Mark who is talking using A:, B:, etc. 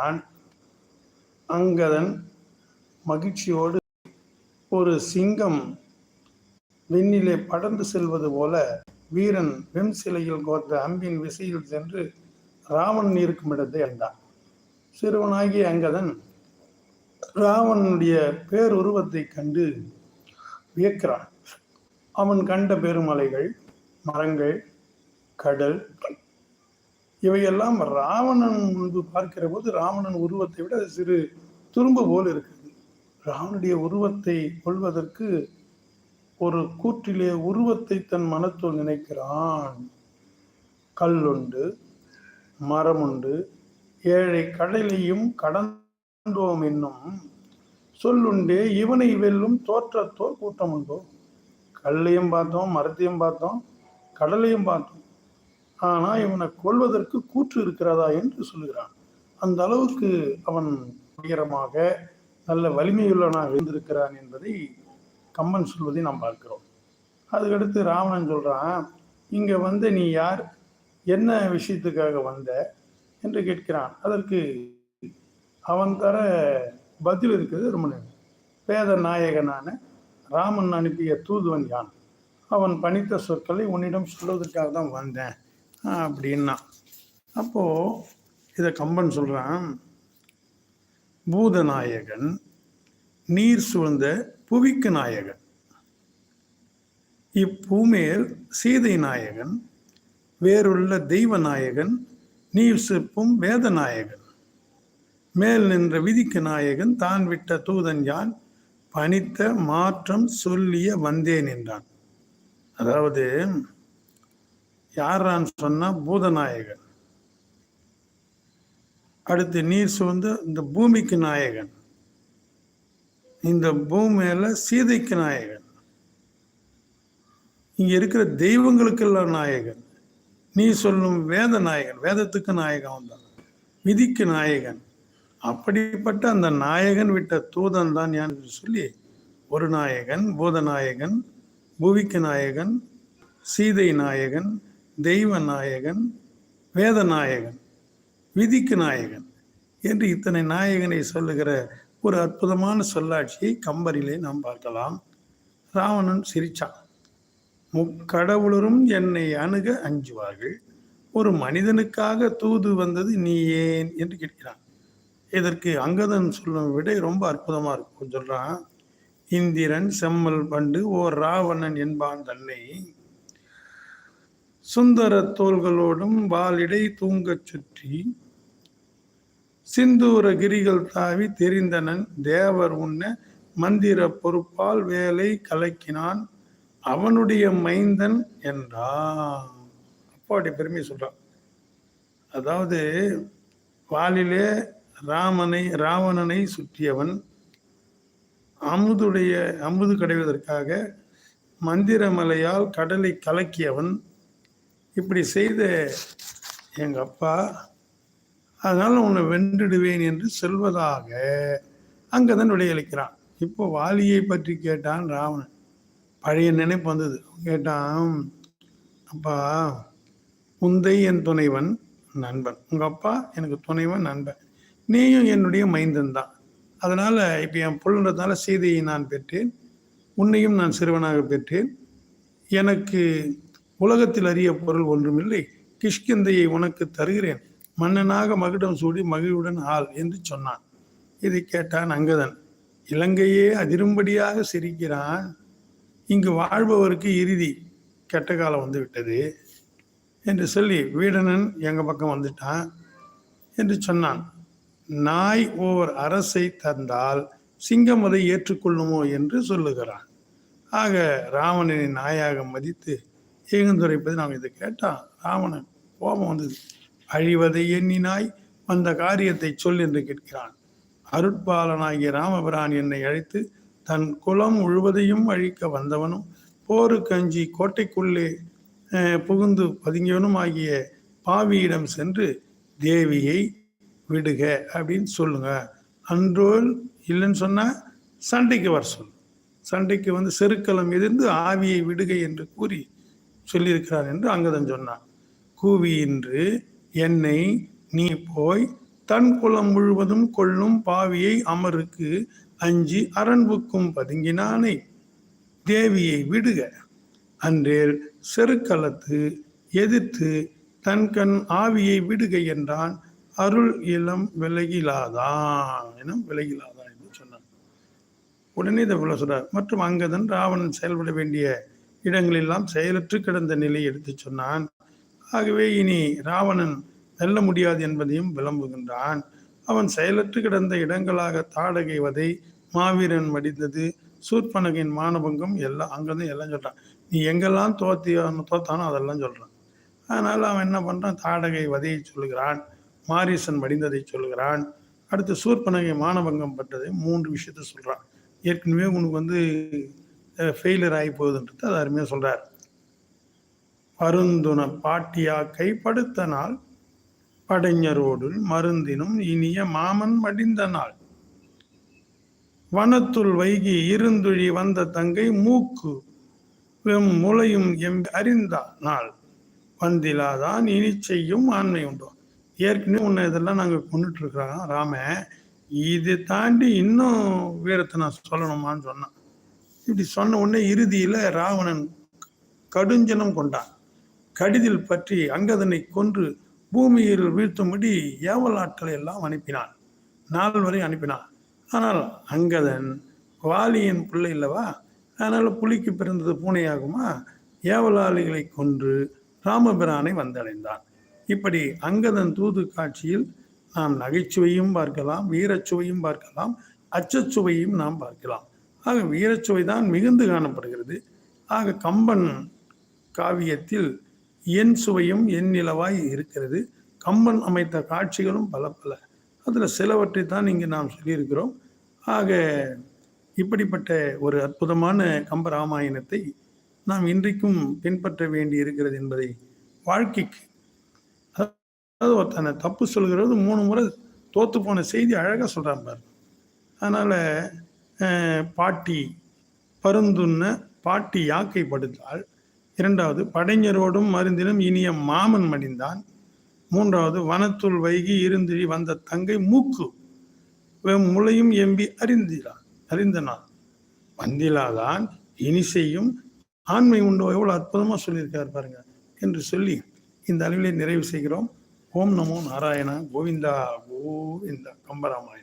A: சொல்லுகிறான் அங்கதன் மகிழ்ச்சியோடு ஒரு சிங்கம் விண்ணிலே படர்ந்து செல்வது போல வீரன் வெண் சிலையில் கோர்த்த அம்பின் விசையில் சென்று ராவணன் இருக்கும் இடத்தை அடைந்தான் சிறுவனாகிய அங்கதன் ராவணனுடைய பேருருவத்தை கண்டு வியக்கிறான். அவன் கண்ட பெருமலைகள் மரங்கள் கடல் இவையெல்லாம் ராவணன் முன்பு பார்க்கிற போது ராவணன் உருவத்தை விட அது சிறு துரும்பு போல் இருக்குது. ராவனுடைய உருவத்தை கொள்வதற்கு ஒரு கூற்றிலே உருவத்தை தன் மனத்துள் நினைக்கிறான். கல்லுண்டு மரமுண்டு ஏழை கடலையும் கடந்தோம் என்னும் சொல்லுண்டே இவனை வெல்லும் தோற்றத்தோர் கூட்டம் உண்டோ? கல்லையும் பார்த்தோம் மரத்தையும் பார்த்தோம் கடலையும் பார்த்தோம். ஆனா இவனை கொல்வதற்கு கூற்று இருக்கிறதா என்று சொல்லுகிறான். அந்த அளவுக்கு அவன் உயரமாக நல்ல வலிமையுள்ளவனாக இருந்திருக்கிறான் என்பதை கம்பன் சொல்வதை நாம் பார்க்கிறோம். அதுக்கடுத்து ராவணன் சொல்றான் இங்க வந்து நீ யார்? என்ன விஷயத்துக்காக வந்த? என்று கேட்கிறான். அதற்கு அவன் தர பதில் இருக்குது ரொம்ப நேரம். வேத நாயகனான ராமன் அனுப்பிய தூதுவன் யான்? அவன் பணித்த சொற்களை உன்னிடம் சொல்வதற்காக தான் வந்தேன். அப்படின்னா. அப்போது இதை கம்பன் சொல்கிறான் பூதநாயகன் நீர் சூழ்ந்த புவிக்கு நாயகன். இப்பூமேல் சீதை நாயகன் வேறுள்ள தெய்வ நாயகன் நீர் சிற்பும் வேத நாயகன். மேல் நின்ற விதிக்கு நாயகன் தான் விட்ட தூதன் யான் பணித்த மாற்றம் சொல்லிய வந்தேன் என்றான். அதாவது யாரான்னு சொன்னா பூதநாயகன். அடுத்து நீர் சூழ்ந்த இந்த பூமிக்கு நாயகன். இந்த பூமியில் சீதைக்கு நாயகன். இங்க இருக்கிற தெய்வங்களுக்கெல்லாம் நாயகன். நீ சொல்லும் வேத நாயகன் வேதத்துக்கு நாயகன் வந்தான் விதிக்கு நாயகன். அப்படிப்பட்ட அந்த நாயகன் விட்ட தூதன் தான் யான் சொல்லி ஒரு நாயகன் பூதநாயகன் புவிக்கு நாயகன் சீதை நாயகன் தெய்வ நாயகன் வேத நாயகன் விதிக்கு நாயகன் என்று இத்தனை நாயகனை சொல்லுகிற ஒரு அற்புதமான சொல்லாட்சியை கம்பரிலே நாம் பார்க்கலாம். ராவணன் சிரிச்சான். முக்கடவுளரும் என்னை அணுக அஞ்சுவார்கள். ஒரு மனிதனுக்காக தூது வந்தது நீ ஏன்? என்று கேட்கிறான். இதற்கு அங்கதன் சொல்லும் விடை ரொம்ப அற்புதமாக இருக்கும். சொல்கிறான் இந்திரன் செம்மல் பண்டு ஓர் ராவணன் என்பான் தன்னை சுந்தர தோள்களோடும் வாலிடை தூங்கச் சுற்றி சிந்தூர கிரிகள் தாவி தெரிந்தனன். தேவர் உன்ன மந்திர பொறுப்பால் வேலை கலக்கினான். அவனுடைய மைந்தன் என்றான். அப்பாவுடைய பெருமை சொல்றான். அதாவது வாலிலே ராமனை ராவணனை சுற்றியவன் அமுதுடைய அமுது கடைவதற்காக மந்திரமலையால் கடலை கலக்கியவன் இப்படி செய்த எங்கள் அப்பா அதனால் உன்னை வென்றுடுவேன் என்று சொல்வதாக அங்கதான் விடையளிக்கிறான். இப்போ வாலியை பற்றி கேட்டான் ராவணன். பழைய நினைப்பு வந்தது. கேட்டான் அப்பா உந்தை என் துணைவன் நண்பன். உங்கள் அப்பா எனக்கு துணைவன் நண்பன். நீயும் என்னுடைய மைந்தன் தான். அதனால் இப்போ என் பொருள்ன்றதுனால சீதையை நான் பெற்றேன். உன்னையும் நான் சிறுவனாக பெற்றேன். எனக்கு உலகத்தில் அறிய பொருள் ஒன்றுமில்லை. கிஷ்கிந்தையை உனக்கு தருகிறேன். மன்னனாக மகுடம் சூடி மகிழ்வுடன் ஆள் என்று சொன்னான். இதை கேட்டான் அங்கதன். இலங்கையே அதிரும்படியாக சிரிக்கிறான். இங்கு வாழ்பவருக்கு இறுதி. கெட்ட காலம் வந்துவிட்டது என்று சொல்லி வீடனன் எங்கள் பக்கம் வந்துட்டான் என்று சொன்னான். நாய் ஓர் அரசை தந்தால் சிங்கம் அதை ஏற்றுக்கொள்ளுமோ என்று சொல்லுகிறான். ஆக ராவணனை நாயாக மதித்து ஏகுந்துரைப்பது நாம் இதை கேட்டான் ராவணன் கோபம் வந்தது. அழிவதை எண்ணினாய் வந்த காரியத்தை சொல் என்று கேட்கிறான். அருட்பாலனாகிய ராமபிரான் என்னை அழைத்து தன் குலம் முழுவதையும் அழிக்க வந்தவனும் போரு கஞ்சி கோட்டைக்குள்ளே புகுந்து பதுங்கியவனும் ஆகிய பாவியிடம் சென்று தேவியை விடுக அப்படின்னு சொல்லுங்க. அன்றோல் இல்லைன்னு சொன்னால் சண்டைக்கு வர சொல்லு. சண்டைக்கு வந்து செருக்கலம் எதிர்ந்து ஆவியை விடுக என்று கூறி சொல்லியிருக்கிறார் என்று அங்கதன் சொன்னான். கூவி இன்று என்னை நீ போய் தன் குலம் முழுவதும் கொள்ளும் பாவியை அமருக்கு அஞ்சி அரண்புக்கும் பதுங்கினானே தேவியை விடுக. அன்றேல் செருக்களத்து எதிர்த்து தன் கண் ஆவியை விடுக என்றான். அருள் இளம் விலகிலாதான் என விலகிலாதான் என்று சொன்னான். உடனே இதை சொல்றார். மற்றும் அங்கதன் ராவணன் செயல்பட வேண்டிய இடங்களெல்லாம் செயலற்று கிடந்த நிலையை எடுத்து சொன்னான். ஆகவே இனி ராவணன் வெல்ல முடியாது என்பதையும் விளம்புகின்றான். அவன் செயலற்று கிடந்த இடங்களாக தாடகை வதை மாவீரன் மடிந்தது சூர்பனகின் மானபங்கம் எல்லாம் அங்கேருந்து எல்லாம் சொல்கிறான் நீ எங்கெல்லாம் தோத்தியான்னு தோத்தானோ அதெல்லாம் சொல்கிறான் அதனால் அவன் என்ன பண்ணுறான் தாடகை வதையை சொல்லுகிறான். மாரீசன் மடிந்ததை சொல்கிறான் அடுத்து சூர்பனகை மானபங்கம் பட்டதை மூன்று விஷயத்தை சொல்கிறான் ஏற்கனவே உனக்கு வந்து ஃபெயிலியர் ஆகி போகுதுன்றது அது அருமையாக சொல்றார். பருந்துண பாட்டியா கைப்படுத்த நாள் படைஞரோடு மருந்தினும் இனிய மாமன் மடிந்த நாள் வனத்துள் வைகி இருந்துழி வந்த தங்கை மூக்கு வெம் முளையும் எம் அறிந்தா நாள் வந்திலாதான் இனி செய்யும் ஆண்மை உண்டோ. ஏற்கனவே உன்னை இதெல்லாம் நாங்கள் கொண்டுட்டு இருக்கிறோம். ராம இதை தாண்டி இன்னும் வீரத்தை நான் சொல்லணுமான்னு சொன்னான். இப்படி சொன்ன உடனே இறுதியில் ராவணன் கடுஞ்சனம் கொண்டான். கடிதில் பற்றி அங்கதனை கொன்று பூமியில் வீழ்த்தும்படி ஏவல் ஆட்களை எல்லாம் அனுப்பினான். நாள் வரை அனுப்பினான். ஆனால் அங்கதன் வாலியின் பிள்ளை இல்லவா? அதனால் புலிக்கு பிறந்தது பூனையாகுமா? ஏவலாளிகளை கொன்று ராமபிரானை வந்தடைந்தான். இப்படி அங்கதன் தூது காட்சியில் நாம் நகைச்சுவையும் பார்க்கலாம் வீரச்சுவையும் பார்க்கலாம் அச்சச்சுவையும் நாம் பார்க்கலாம். ஆக வீரச்சுவை தான் மிகுந்து காணப்படுகிறது. ஆக கம்பன் காவியத்தில் என் சுவையும் என் நிலவாய் இருக்கிறது. கம்பன் அமைத்த காட்சிகளும் பல பல. அதில் சிலவற்றை தான் இங்கு நாம் சொல்லியிருக்கிறோம். ஆக இப்படிப்பட்ட ஒரு அற்புதமான கம்ப ராமாயணத்தை நாம் இன்றைக்கும் பின்பற்ற வேண்டி இருக்கிறது என்பதை வாழ்க்கைக்கு அதாவது ஒருத்தனை தப்பு சொல்கிறது மூணு முறை தோத்து போன செய்தி அழகாக சொல்கிறான் பாரு அதனால் பாட்டி பருந்துண்ண பாட்டி யாக்கை படுத்தாள். இரண்டாவது படைஞரோடும் மருந்திலும் இனிய மாமன் மடிந்தான். மூன்றாவது வனத்துள் வைகி இருந்திழி வந்த தங்கை மூக்கு முளையும் எம்பி அறிந்தினான் அறிந்தனான். வந்திலாதான் இனி செய்யும் ஆண்மை உண்டோ எவ்வளோ அற்புதமாக சொல்லியிருக்கார் பாருங்க என்று சொல்லி இந்த அளவிலே நிறைவு செய்கிறோம். ஓம் நமோ நாராயணா கோவிந்தா கோவிந்தா கம்பராமாயணம்.